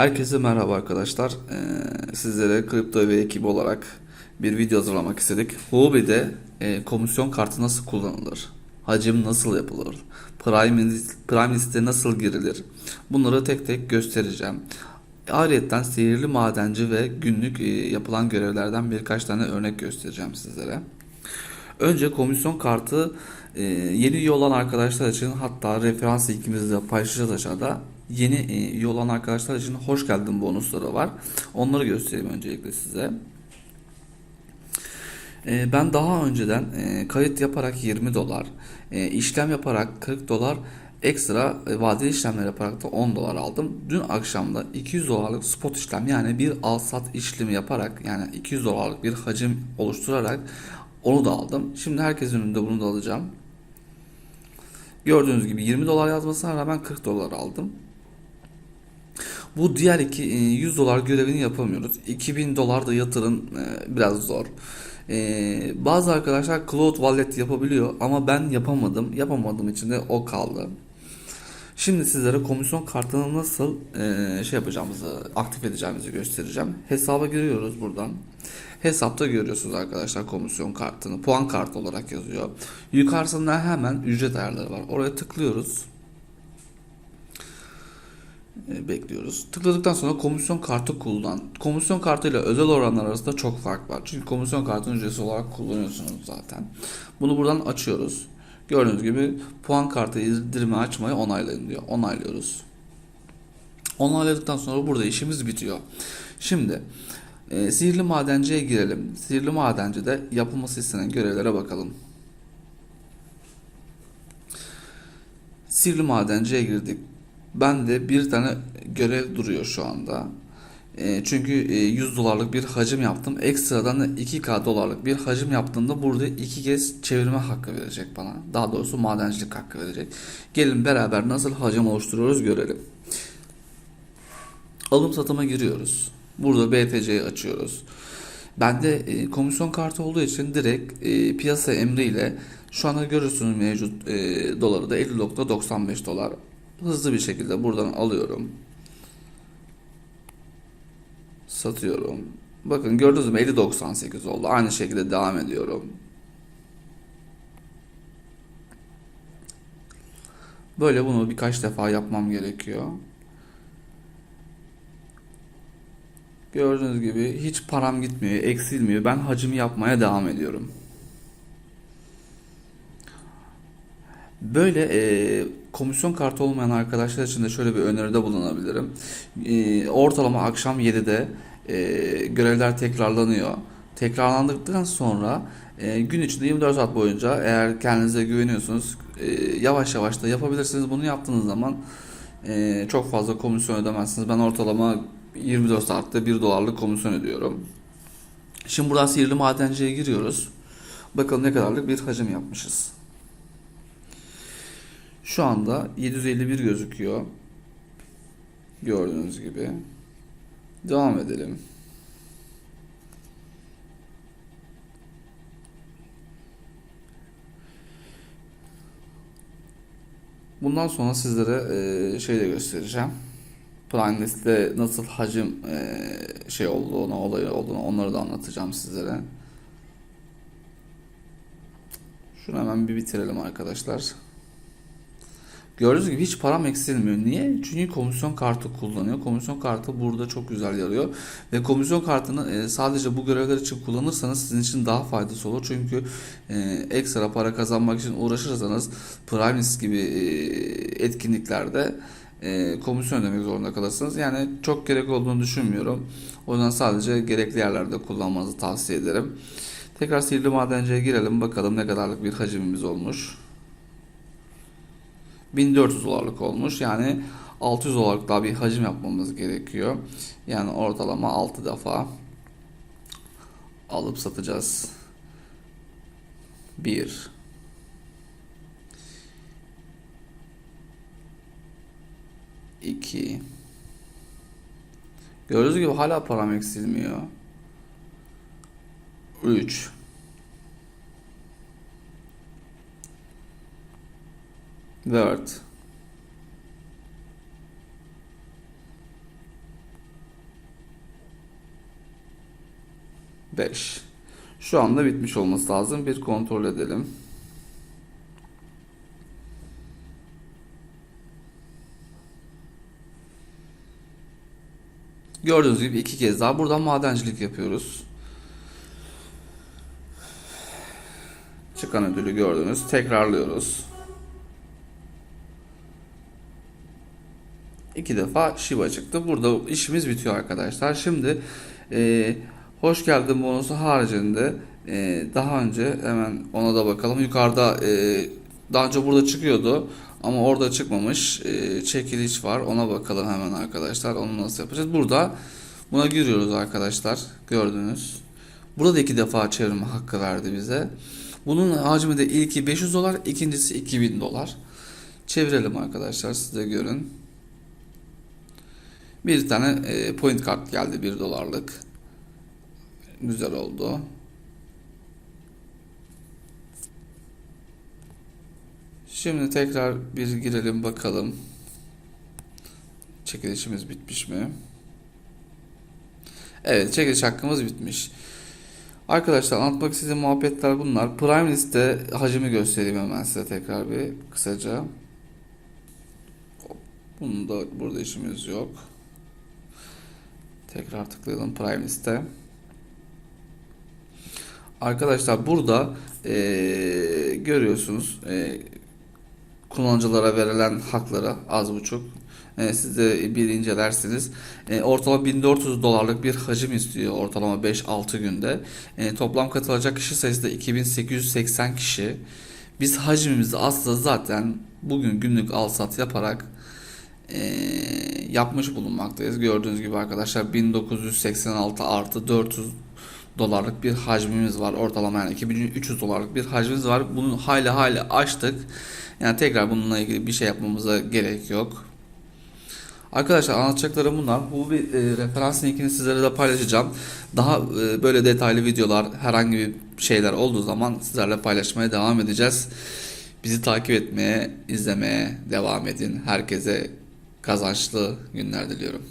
Herkese merhaba arkadaşlar. Ee, sizlere kripto ve ekibi olarak bir video hazırlamak istedik. Huobi'de e, komisyon kartı nasıl kullanılır? Hacim nasıl yapılır? Prime, Prime liste nasıl girilir? Bunları tek tek göstereceğim. Ayrıca sihirli madenci ve günlük e, yapılan görevlerden birkaç tane örnek göstereceğim sizlere. Önce komisyon kartı e, yeni üye olan arkadaşlar için hatta referans linkimizi paylaşacağız aşağıda. Yeni e, üye olan arkadaşlar için hoş geldin bonusları var. Onları göstereyim öncelikle size. E, ben daha önceden e, kayıt yaparak 20 dolar, e, işlem yaparak 40 dolar, ekstra vadeli işlemler yaparak da 10 dolar aldım. Dün akşam da 200 dolarlık spot işlem yani bir al sat işlemi yaparak yani 200 dolarlık bir hacim oluşturarak onu da aldım. Şimdi herkesin önünde bunu da alacağım. Gördüğünüz gibi 20 dolar yazmasına rağmen 40 dolar aldım. Bu diğer iki e, 100 dolar görevini yapamıyoruz. 2000 dolar da yatırın e, biraz zor. E, bazı arkadaşlar Cloud Wallet yapabiliyor ama ben yapamadım. Yapamadığım için de o kaldı. Şimdi sizlere komisyon kartını nasıl e, şey yapacağımızı, aktif edeceğimizi göstereceğim. Hesaba giriyoruz buradan. Hesapta görüyorsunuz arkadaşlar komisyon kartını. Puan kartı olarak yazıyor. Yukarısında hemen ücret ayarları var. Oraya tıklıyoruz. E, bekliyoruz. Tıkladıktan sonra komisyon kartı kullan. Komisyon kartı ile özel oranlar arasında çok fark var. Çünkü komisyon kartını ücretsiz olarak kullanıyorsunuz zaten. Bunu buradan açıyoruz. Gördüğünüz gibi puan kartı indirimi açmayı onaylayın diyor. Onaylıyoruz. Onayladıktan sonra burada işimiz bitiyor. Şimdi e, sihirli madenciye girelim. Sihirli madencide yapılması istenen görevlere bakalım. Sihirli madenciye girdik. Ben de bir tane görev duruyor şu anda. E, çünkü e, 100 dolarlık bir hacim yaptım. Ekstradan da 2K dolarlık bir hacim yaptığımda burada iki kez çevirme hakkı verecek bana. Daha doğrusu madencilik hakkı verecek. Gelin beraber nasıl hacim oluşturuyoruz görelim. Alım satıma giriyoruz. Burada BTC'yi açıyoruz. Bende e, komisyon kartı olduğu için direkt e, piyasa emriyle şu anda görürsünüz mevcut e, doları da 50.95 dolar. Hızlı bir şekilde buradan alıyorum. Satıyorum. Bakın gördünüz mü 50.98 oldu. Aynı şekilde devam ediyorum. Böyle bunu birkaç defa yapmam gerekiyor. Gördüğünüz gibi hiç param gitmiyor, eksilmiyor. Ben hacim yapmaya devam ediyorum. Böyle e, komisyon kartı olmayan arkadaşlar için de şöyle bir öneride bulunabilirim. E, ortalama akşam 7'de e, görevler tekrarlanıyor. Tekrarlandıktan sonra e, gün içinde 24 saat boyunca eğer kendinize güveniyorsunuz e, yavaş yavaş da yapabilirsiniz. Bunu yaptığınız zaman e, çok fazla komisyon ödemezsiniz. Ben ortalama 24 saatte 1 dolarlık komisyon ödüyorum. Şimdi buradan sihirli madenciye giriyoruz. Bakalım ne kadarlık bir hacim yapmışız. Şu anda 751 gözüküyor. Gördüğünüz gibi. Devam edelim. Bundan sonra sizlere e, şey de göstereceğim. Prime List'te nasıl hacim e, şey olduğunu, olayı olduğunu onları da anlatacağım sizlere. Şunu hemen bir bitirelim arkadaşlar. Gördüğünüz gibi hiç param eksilmiyor. Niye? Çünkü komisyon kartı kullanıyor. Komisyon kartı burada çok güzel yarıyor. Ve komisyon kartını e, sadece bu görevler için kullanırsanız sizin için daha faydası olur. Çünkü e, ekstra para kazanmak için uğraşırsanız Primus gibi e, etkinliklerde komisyon ödemek zorunda kalırsınız. Yani çok gerek olduğunu düşünmüyorum. O yüzden sadece gerekli yerlerde kullanmanızı tavsiye ederim. Tekrar sihirli madenciye girelim bakalım ne kadarlık bir hacimimiz olmuş. 1400 dolarlık olmuş. Yani 600 dolarlık daha bir hacim yapmamız gerekiyor. Yani ortalama 6 defa alıp satacağız. 1 2 Gördüğünüz gibi hala param eksilmiyor. 3 Word. Beş. Şu anda bitmiş olması lazım. Bir kontrol edelim. Gördüğünüz gibi iki kez daha buradan madencilik yapıyoruz. Çıkan ödülü gördünüz. Tekrarlıyoruz. İki defa Shiba çıktı. Burada işimiz bitiyor arkadaşlar. Şimdi e, hoş geldin bonusu haricinde e, daha önce hemen ona da bakalım. Yukarıda e, daha önce burada çıkıyordu ama orada çıkmamış. E, çekiliş var. Ona bakalım hemen arkadaşlar. Onu nasıl yapacağız? Burada buna giriyoruz arkadaşlar. Gördünüz. Burada da iki defa çevirme hakkı verdi bize. Bunun hacmi de ilki 500 dolar, ikincisi 2000 dolar. Çevirelim arkadaşlar siz de görün. Bir tane e, point kart geldi 1 dolarlık. Güzel oldu. Şimdi tekrar bir girelim bakalım. Çekilişimiz bitmiş mi? Evet çekiliş hakkımız bitmiş. Arkadaşlar anlatmak istediğim muhabbetler bunlar. Prime liste hacmi göstereyim hemen size tekrar bir kısaca. Bunun da burada işimiz yok. Tekrar tıklayalım Prime liste. Arkadaşlar burada eee, görüyorsunuz eee, kullanıcılara verilen hakları az buçuk. Eee, siz de bir incelersiniz. Eee, ortalama 1400 dolarlık bir hacim istiyor ortalama 5-6 günde. Eee, toplam katılacak kişi sayısı da 2880 kişi. Biz hacmimizi aslında zaten bugün günlük al sat yaparak e, yapmış bulunmaktayız. Gördüğünüz gibi arkadaşlar 1986 artı 400 dolarlık bir hacmimiz var. Ortalama yani 2300 dolarlık bir hacmimiz var. Bunu hayli hayli açtık. Yani tekrar bununla ilgili bir şey yapmamıza gerek yok. Arkadaşlar anlatacaklarım bunlar. Bu bir e, referans linkini sizlere de paylaşacağım. Daha e, böyle detaylı videolar, herhangi bir şeyler olduğu zaman sizlerle paylaşmaya devam edeceğiz. Bizi takip etmeye, izlemeye devam edin. Herkese kazançlı günler diliyorum.